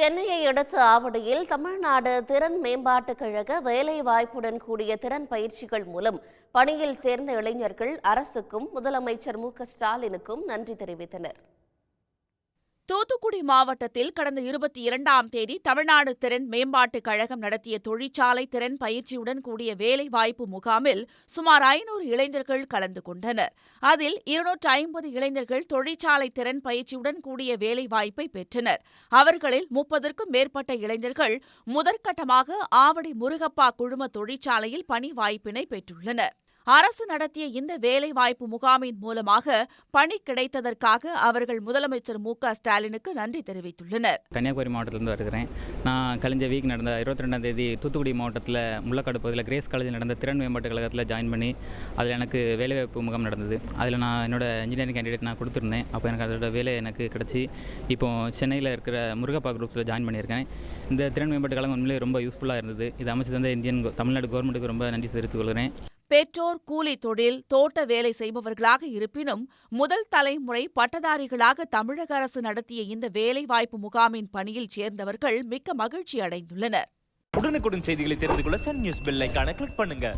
சென்னையை அடுத்த ஆவடியில் தமிழ்நாடு திறன் மேம்பாட்டுக் கழக வேலைவாய்ப்புடன் கூடிய திறன் பயிற்சிகள் மூலம் பணியில் சேர்ந்த இளைஞர்கள் அரசுக்கும் முதலமைச்சர் மு க ஸ்டாலினுக்கும் நன்றி தெரிவித்தனர். தூத்துக்குடி மாவட்டத்தில் கடந்த இருபத்தி இரண்டாம் தேதி தமிழ்நாடு திறன் மேம்பாட்டுக் கழகம் நடத்திய தொழிற்சாலை திறன் பயிற்சியுடன் கூடிய வேலைவாய்ப்பு முகாமில் சுமார் ஐநூறு இளைஞர்கள் கலந்து கொண்டனர். அதில் இருநூற்று ஐம்பது இளைஞர்கள் தொழிற்சாலை திறன் பயிற்சியுடன் கூடிய வேலைவாய்ப்பை பெற்றனர். அவர்களில் முப்பதற்கும் மேற்பட்ட இளைஞர்கள் முதற்கட்டமாக ஆவடி முருகப்பா குழும தொழிற்சாலையில் பணி வாய்ப்பினை பெற்றுள்ளனர். அரசு நடத்திய இந்த வேலைவாய்ப்பு முகாமின் மூலமாக பணி கிடைத்ததற்காக அவர்கள் முதலமைச்சர் மு க ஸ்டாலினுக்கு நன்றி தெரிவித்துள்ளனர். கன்னியாகுமரி மாவட்டத்திலிருந்து வருகிறேன். நான் கழிஞ்ச வீக் நடந்த இருபத்தி ரெண்டாம் தேதி தூத்துக்குடி மாவட்டத்தில் முள்ளக்காடு பகுதியில் கிரேஸ் காலேஜில் நடந்த திறன் மேம்பாட்டு கழகத்தில் ஜாயின் பண்ணி அதில் எனக்கு வேலைவாய்ப்பு முகாம் நடந்தது. அதில் நான் என்னோட இன்ஜினியரிங் கேண்டிடேட் நான் கொடுத்துருந்தேன். அப்போ எனக்கு அதோட வேலை எனக்கு கிடச்சி இப்போ சென்னையில் இருக்கிற முருகப்பா குரூப்ஸில் ஜாயின் பண்ணியிருக்கேன். இந்த திறன் மேம்பாட்டு கழகம் உண்மையிலே ரொம்ப யூஸ்ஃபுல்லாக இருந்தது. இது அமைச்சு தந்த இந்தியன் தமிழ்நாடு கவர்மெண்ட்டுக்கு ரொம்ப நன்றி தெரிவித்துக் கொள்கிறேன். பெற்றோர் கூலி தொழில் தோட்ட வேலை செய்பவர்களாக இருப்பினும் முதல் தலைமுறை பட்டதாரிகளாக தமிழக அரசு நடத்திய இந்த வேலைவாய்ப்பு முகாமின் பணியில் சேர்ந்தவர்கள் மிக்க மகிழ்ச்சி அடைந்துள்ளனர். உடனுக்குடன் செய்திகளை தெரிந்து கொள்ள சன் நியூஸ் பெல் கிளிக் பண்ணுங்க.